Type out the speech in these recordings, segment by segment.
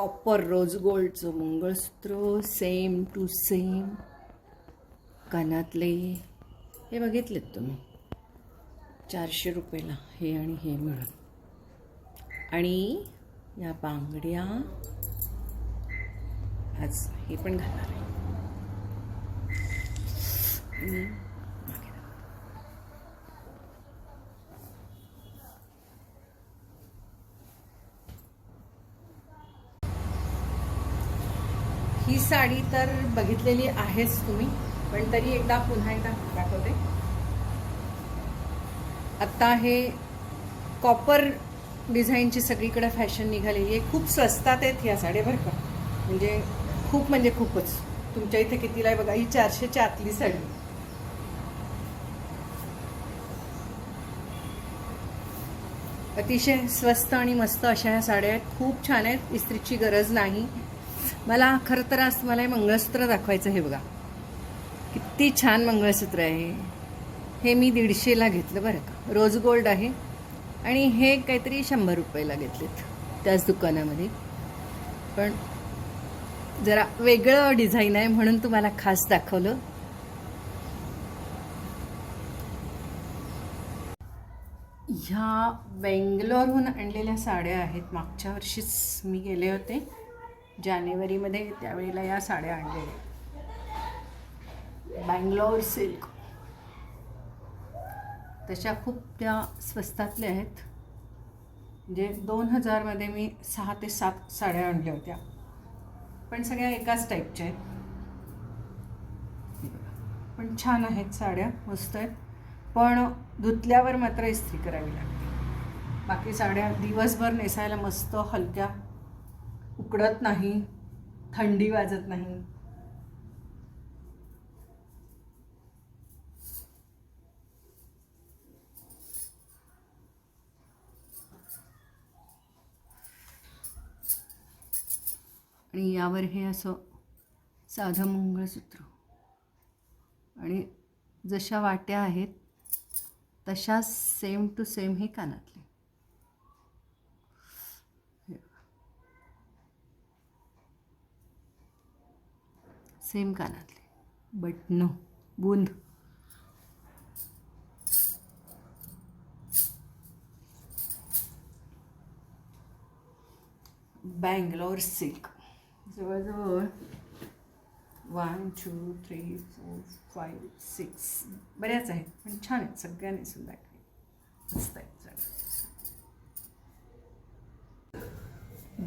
Copper rose गोल्डचं मंगळसूत्र same to same कानातले हे बघितलेत तुम्ही. चारशे रुपयाला हे आणि हे मिळून आणि या बांगड्या आज हे पण घालणार आहे. ही साडी तर बघितलेली आहेच तुम्ही पण तरी एकदा पुन्हा एकदा दाखवते. आत्ता हे कॉपर डिझाईनची सगळीकडे फॅशन निघालेली आहे. खूप स्वस्तात आहेत ह्या साड्या बरं का. म्हणजे खूप म्हणजे खूपच. तुमच्या इथे कितीला आहे बघा? ही चारशेच्या आतली साडी. अतिशय स्वस्त आणि मस्त अशा ह्या साड्या आहेत. खूप छान आहेत. इस्त्रीची गरज नाही. मला खरं तर आज तुम्हाला हे मंगळसूत्र दाखवायचं हे बघा. किती छान मंगळसूत्र आहे. हे मी दीडशेला घेतलं बरं का. रोज गोल्ड आहे. आणि हे काहीतरी शंभर रुपयाला घेतलेत त्याच दुकानामध्ये. पण जरा वेगळं डिझाईन आहे म्हणून तुम्हाला खास दाखवलं. ह्या बेंगलोरहून आणलेल्या साड्या आहेत. मागच्या वर्षीच मी गेले होते. जानेवारीमध्ये त्यावेळेला या साड्या आणलेल्या बँगलोर सिल्क. तशा खूप त्या स्वस्तातल्या आहेत. म्हणजे दोन हजारमध्ये मी सहा ते सात साड्या आणल्या होत्या. पण सगळ्या एकाच टाईपच्या आहेत. पण छान आहेत साड्या मस्त आहेत. पण धुतल्यावर मात्र इस्त्री करावी लागते. बाकी साड्या दिवसभर नेसायला मस्त हलक्या उकडत नाही थंडी वाजत नाही. आणि यावर हे असं साधं मंगळसूत्र. आणि जशा वाट्या आहेत तशा सेम टू सेम हे कानातले. सेम कानातले. बटणं बुंद. बँगलोर सिल्क जवळजवळ one two three four five six बऱ्याच आहेत पण छान आहेत सगळ्यांनी सुद्धा मस्त आहेत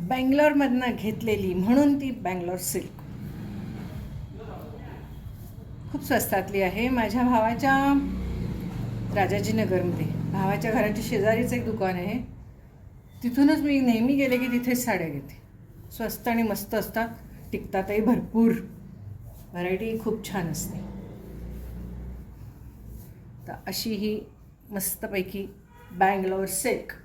बँगलोरमधनं घेतलेली म्हणून ती बँगलोर सिल्क खूप स्वस्तातली आहे. माझ्या भावाच्या राजाजीनगरमध्ये. भावाच्या घराच्या शेजारीच एक दुकान आहे. तिथूनच मी नेहमी गेले की तिथेच साड्या घेते. स्वस्त आणि मस्त असतात. टिकतातही भरपूर. व्हरायटी खूप छान असते. तर अशी ही मस्तपैकी बँगलोर सिल्क.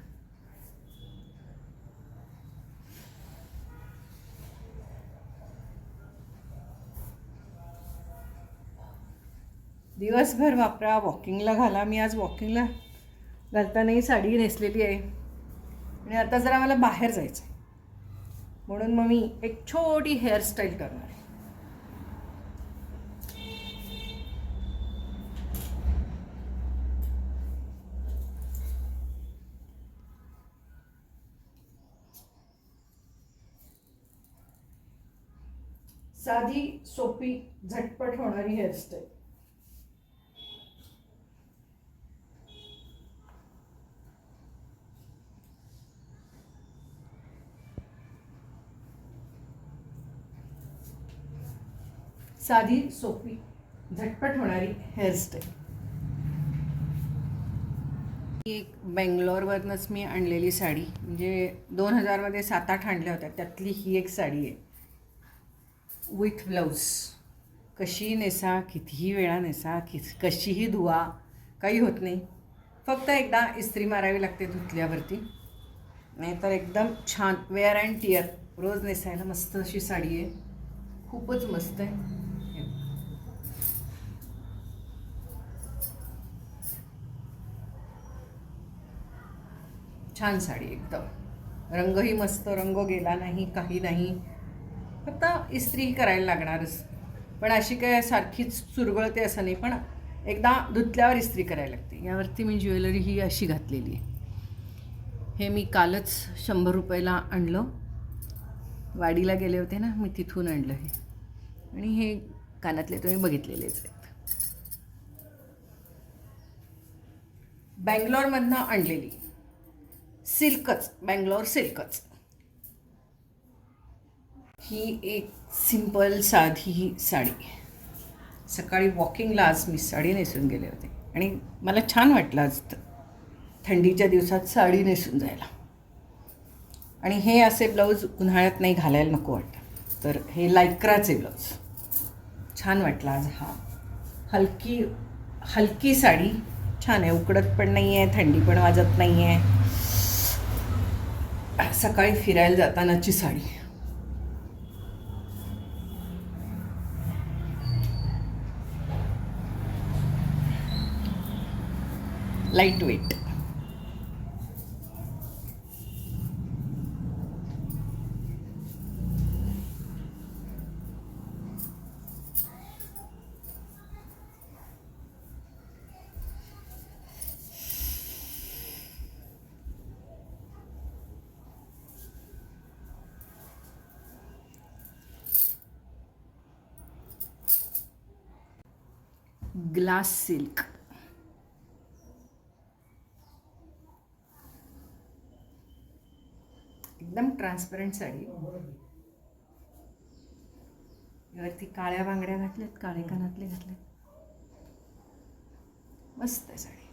दिवसभर वापरा वॉकिंगला घाला. मी आज वॉकिंगला घालतानाही साडी नेसलेली आहे. आणि आता जरा मला बाहेर जायचं आहे म्हणून मग मी एक छोटी हेअरस्टाईल करणार आहे. साधी सोपी झटपट होणारी हेअरस्टाईल साधी सोपी झटपट होणारी हेअरस्टाईल एक बेंगलोरवरनंच मी आणलेली साडी. म्हणजे दोन हजारमध्ये सात आठ आणल्या होत्या. त्यातली ही एक साडी आहे. विथ ब्लाऊज कशी नेसा कितीही वेळा नेसा कि कशीही धुवा काही होत नाही. फक्त एकदा इस्त्री मारावी लागते धुतल्यावरती. नाहीतर एकदम छान वेअर अँड टिअर रोज नेसायला मस्त अशी साडी आहे. खूपच मस्त आहे. छान साडी एकदम. रंगही मस्त रंग गेला नाही काही नाही. फक्त इस्त्री करायला लागणारच. पण अशी काय सारखीच चुरगळते असं नाही पण एकदा धुतल्यावर इस्त्री करायला लागते. यावरती मी ज्वेलरी ही अशी घातलेली आहे. हे मी कालच शंभर रुपयाला आणलं. वाडीला गेले होते ना मी तिथून आणलं हे. आणि हे कानातले तुम्ही बघितलेलेच आहेत. बँगलोरमधनं आणलेली. सिल्कच बँगलोर सिल्कच. ही एक सिंपल साधी साडी. सकाळी वॉकिंगला आज मी साडी नेसून गेले होते. आणि मला छान वाटलं आज थंडीच्या दिवसात साडी नेसून जायला. आणि हे असे ब्लाऊज उन्हाळ्यात नाही घालायला नको वाटतं. तर हे लायक्राचे ब्लाऊज. छान वाटला आज हा. हलकी हलकी साडी. छान आहे. उकडत पण नाही आहे थंडी पण वाजत नाही आहे सकाळी फिरायला जातानाची sari. Light weight glass silk. एकदम ट्रान्सपरंट साडी. वरती काळ्या बांगड्या घातल्यात काळे कानातले घातलेत मस्त साडी.